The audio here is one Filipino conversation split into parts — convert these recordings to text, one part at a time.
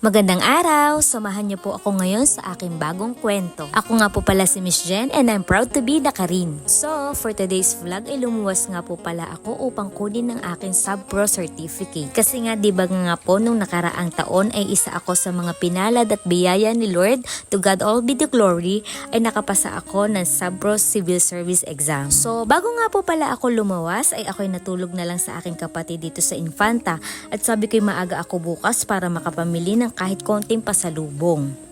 Magandang araw! Samahan niyo po ako ngayon sa aking bagong kwento. Ako nga po pala si Miss Jen and I'm proud to be the Karin. So, for today's vlog ay lumuwas nga po pala ako upang kunin ng aking sub-pro certificate. Kasi nga di ba nga po nung nakaraang taon ay isa ako sa mga pinalad at biyaya ni Lord to God all be the glory ay nakapasa ako ng sub-pro civil service exam. So, bago nga po pala ako lumawas ay ako'y natulog na lang sa aking kapatid dito sa Infanta at sabi ko'y maaga ako bukas para makapamili kahit konting pasalubong.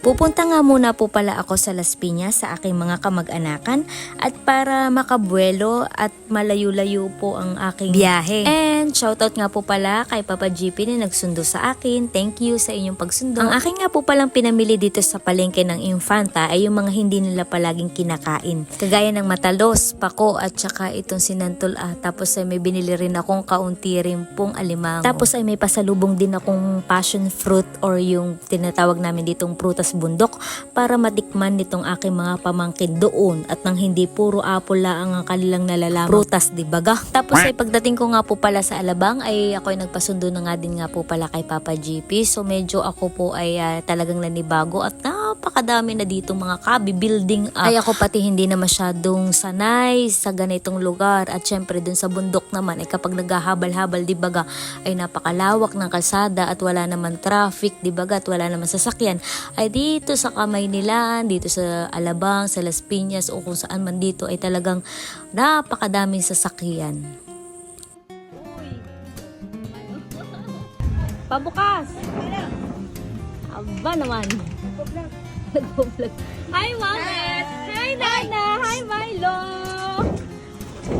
Pupunta nga muna po pala ako sa Las Piñas sa aking mga kamag-anakan at para makabuelo at malayo-layo po ang aking biyahe. And shoutout nga po pala kay Papa GP na nagsundo sa akin. Thank you sa inyong pagsundo. Ang aking nga po palang pinamili dito sa palengke ng Infanta ay yung mga hindi nila palaging kinakain. Kagaya ng matalos, pako at saka itong sinantol ah. Tapos ay may binili rin akong kaunti rin pong alimango. Tapos ay may pasalubong din akong passion fruit or yung tinatawag namin ditong prutas bundok para matikman nitong aking mga pamangkin doon at nang hindi puro apple lang ang kanilang nalalaman prutas di baga. Tapos ay pagdating ko nga po pala sa Alabang ay ako ay nagpasundo na nga din nga po pala kay Papa GP so medyo ako po ay ah, talagang nanibago at napakadami na dito mga kabi building up. Ay ako pati hindi na masyadong sanay sa ganitong lugar at syempre dun sa bundok naman ay kapag naghahabal-habal di baga ay napakalawak ng kalsada at wala naman traffic di baga at wala naman sasakyan ay dito sa kamay nila, dito sa Alabang, sa Las Piñas o kung saan man dito ay talagang napakadaming sasakyan. Pabukas! Aba naman. Nag-vlog. Hi, Mamet! Hi, Nana! Hi, Milo!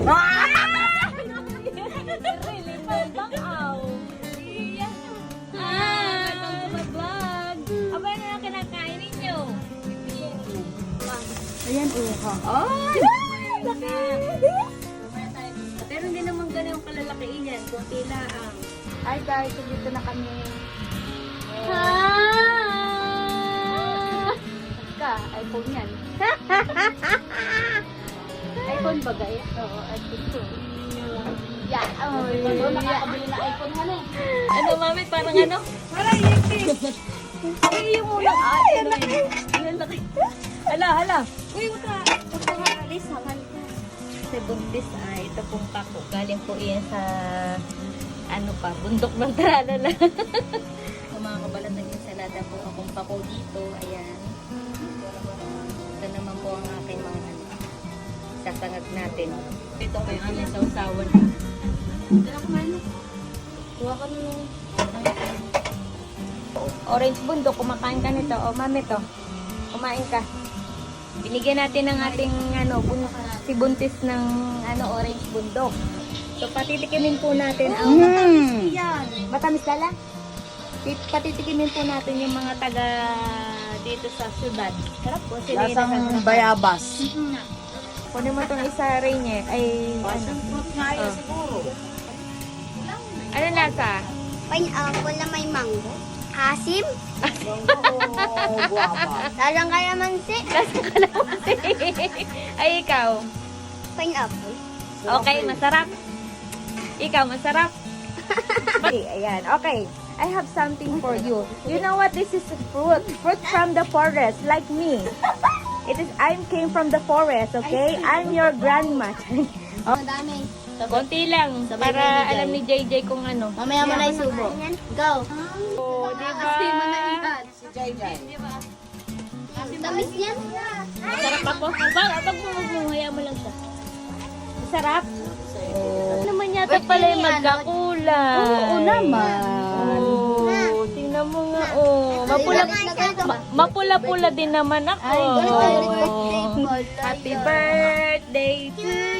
Ah! Ayan, uha. Ay! Pero hindi naman ganun kalalaki yan. Kunti lang. Hi guys, dito na kami. Ka, iPhone yan. iPhone ba gaya? Oo, iPhone to. Yeah, oh, Ano, yeah. nakakabili na iPhone ha Ano, mami? Parang ano? Parang yipis. Ay, yung ulang. Ay, ang laki. Ang laki. Hala, hala. Uy. Wag ka nga alis. Hangal ka. Sa buntis, ay, ito pong pako. Galing po iyan sa, ano pa, bundok ng tralala. Yung mga kabalat ng ensalada po akong pako dito. Ayan. Ito naman po ang aking mga ano, sasangag natin. Ito po yung aming sausawan. Kuha ka nung orange bundok. Kumakain ka nito. O, mami to. Kumain ka. Binigyan natin ng ating ano, bun si buntis ng ano, orange bundok. So, patitikimin po natin ang Mm. yan. Matamis lala? Tit- Patitikimin po natin yung mga taga dito sa syudad. Sarap po. Sila Lasang bayabas. Kunin mo itong isa rin eh. Ay, ano. Oh. siguro. Ano lasa? Pineapple na may mango. Asim? Oh, guwapa. Lalang kalamansi. Ay, ikaw. Pineapple. Okay, masarap. Ikaw, masarap. okay, ayan. Okay. I have something for you. You know what? This is fruit. Fruit from the forest, like me. It is, I came from the forest, okay? I'm your grandma. Madami. Konti lang, para alam ni JJ kung ano. Mamaya mo na isubo. Go. Oh, di ba? Si Jai. Tamis yan. Masarap ako. Wag mo, wag mo. Lang siya. Masarap? Oh. naman yata pala yung magkakulang. Oo naman. Oh, tingnan mo nga, oh. Mapula, ma- mapula-pula din naman ako. Ay, Happy birthday to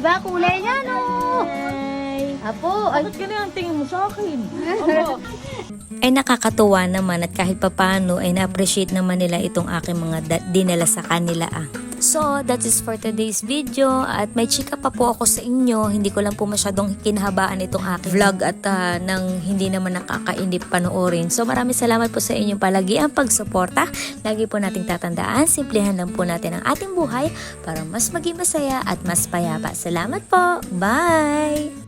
Diba kulay niya, no? Ay. Apo, ay, Bakit ganyan ang tingin mo sa akin? ay nakakatuwa naman at kahit papano ay na-appreciate naman nila itong aking mga dinala sa kanila ah. So, that is for today's video at may chika pa po ako sa inyo. Hindi ko lang po masyadong kinahabaan itong aking vlog at ah, nang hindi naman nakakainip panoorin. So, maraming salamat po sa inyong palagi ang pagsuporta. Lagi po nating tatandaan, simplihan lang po natin ang ating buhay para mas maging masaya at mas payapa. Salamat po! Bye!